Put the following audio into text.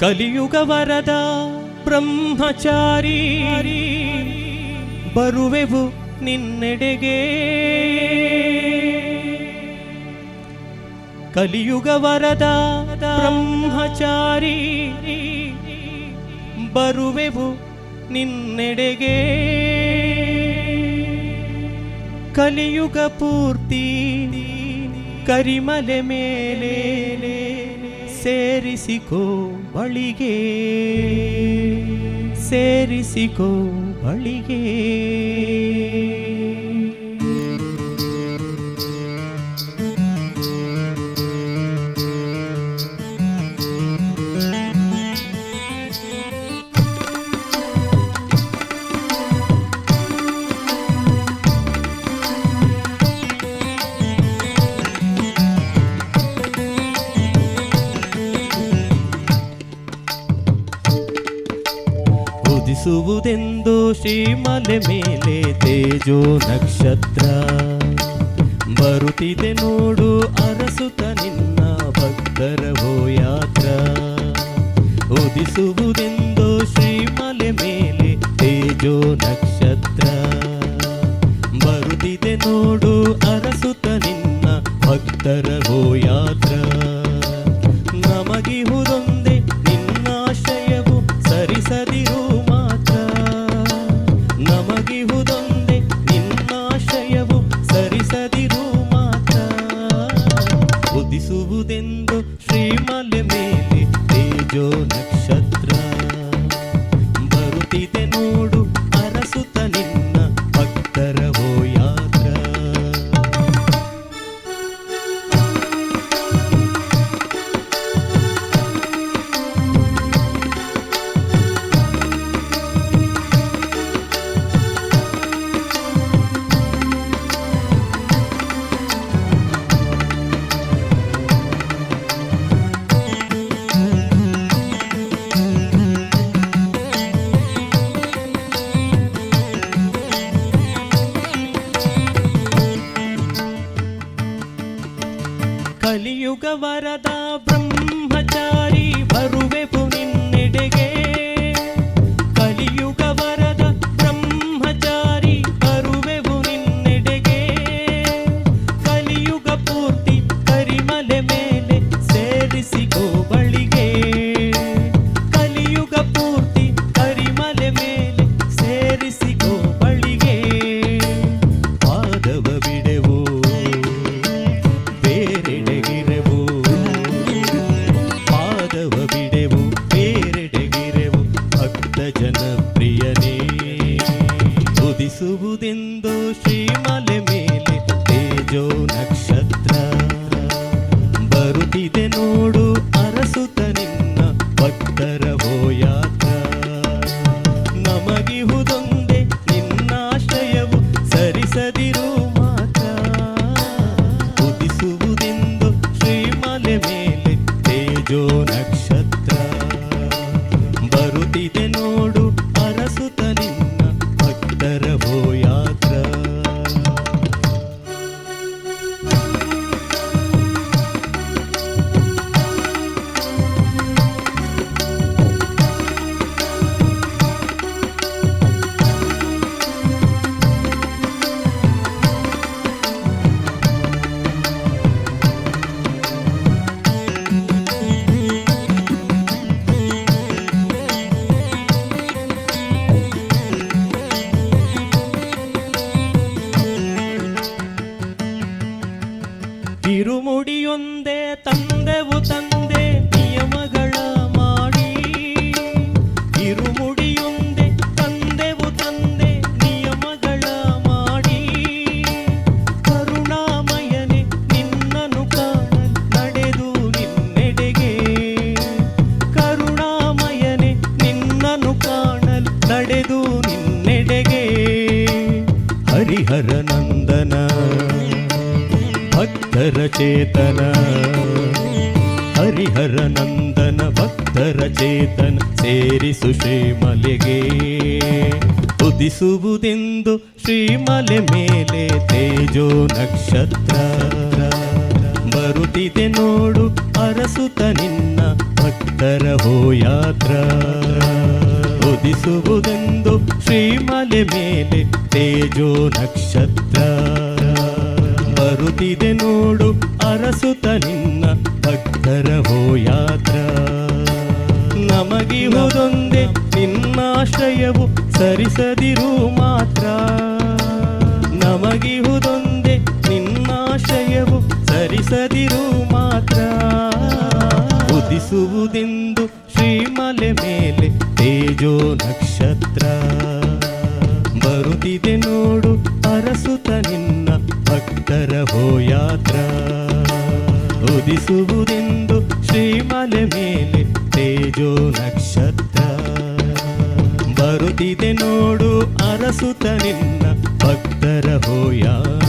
ಕಲಿಯುಗ ವರದ ಬ್ರಹ್ಮಚಾರಿ ಬರುವೆವು ನಿನ್ನೆಡೆಗೆ. ಕಲಿಯುಗ ವರದ ಬ್ರಹ್ಮಚಾರಿ ಬರುವೆವು ನಿನ್ನೆಡೆಗೆ. ಕಲಿಯುಗ ಪೂರ್ತಿ ಕರಿಮಲೆ ಮೇಲೆ. ಸೇರಿಸಿಕೋ ಬಳಿಗೆ ಸೇರಿಸಿಕೋ ಬಳಿಗೆ. ಉದಿಸುವುದೆಂದು ಶ್ರೀಮಲೆ ಮೇಲೆ ತೇಜೋ ನಕ್ಷತ್ರ. ಬರುತ್ತಿದೆ ನೋಡು ಅರಸುತ ನಿನ್ನ ಭಕ್ತರ ಹೋ ಯಾತ್ರ ಉದಿಸುವುದೆಂದು ಶ್ರೀಮಲೆ ಮೇಲೆ ತೇಜೋ ನಕ್ಷತ್ರ. ಬರುತ್ತಿದೆ ನೋಡು ಅರಸುತ ನಿನ್ನ ಭಕ್ತರ ಹೋ ಯಾತ್ರ ಕಲಿಯುಗ ವರದ ಉದಿಸುವುದೆಂದು ಶ್ರೀಮಲೆ ಮೇಲೆ ತೇಜೋ ನಕ್ಷತ್ರ. ಬರುತ್ತಿದೆ ನೋಡು ಅರಸುತ ನಿನ್ನ ಭಕ್ತರ ಹೋಯಾತ್ರ. ನಮಗಿಹುದೊಂದೇ ನಿನ್ನಾಶ್ರಯವು ಸರಿಸದಿರು ಮಾತ್ರ. ಉದಿಸುವುದೆಂದು ಶ್ರೀಮಲೆ ಮೇಲೆ ತೇಜೋ ನಕ್ಷತ್ರ. ಹರಿಹರ ನಂದನ, ಭಕ್ತರ ಚೇತನ. ಹರಿಹರ ನಂದನ, ಭಕ್ತರ ಚೇತನ ಸೇರಿಸು ಶ್ರೀಮಲೆಗೆ. ಉದಿಸುವುದೆಂದು ಶ್ರೀಮಲೆ ಮೇಲೆ ತೇಜೋ ನಕ್ಷತ್ರ. ಬರುತ್ತಿದೆ ನೋಡು ಅರಸುತ ನಿನ್ನ ಭಕ್ತರ ಹೋಯಾತ್ರ. ಉದಿಸುವುದೆಂದು ಶ್ರೀಮಲೆ ಮೇಲೆ ತೇಜೋ ನಕ್ಷತ್ರ. ಬರುತ್ತಿದೆ ನೋಡು ಅರಸುತ ನಿನ್ನ ಭಕ್ತರ ಹೋಯಾತ್ರ. ನಮಗಿಹುದೊಂದೇ ನಿನ್ನಾಶ್ರಯವು ಸರಿಸದಿರು ಮಾತ್ರ. ನಮಗಿಹುದೊಂದೇ ನಿನ್ನಾಶ್ರಯವು ಸರಿಸದಿರು ಮಾತ್ರ. ಉದಿಸುವುದೆಂದು ಶ್ರೀಮಲೆ ಮೇಲೆ ತೇಜೋ ನಕ್ಷತ್ರ. ಬರುತ್ತಿದೆ ನೋಡು, ಅರಸುತ ನಿನ್ನ ಭಕ್ತರ ಹೋಯಾತ್ರ. ಉದಿಸುವುದೆಂದು ಶ್ರೀಮಲೆ ಮೇಲೆ ತೇಜೋ ನಕ್ಷತ್ರ. ಬರುತ್ತಿದೆ ನೋಡು, ಅರಸುತ ನಿನ್ನ ಭಕ್ತರ ಹೋಯಾತ್ರ.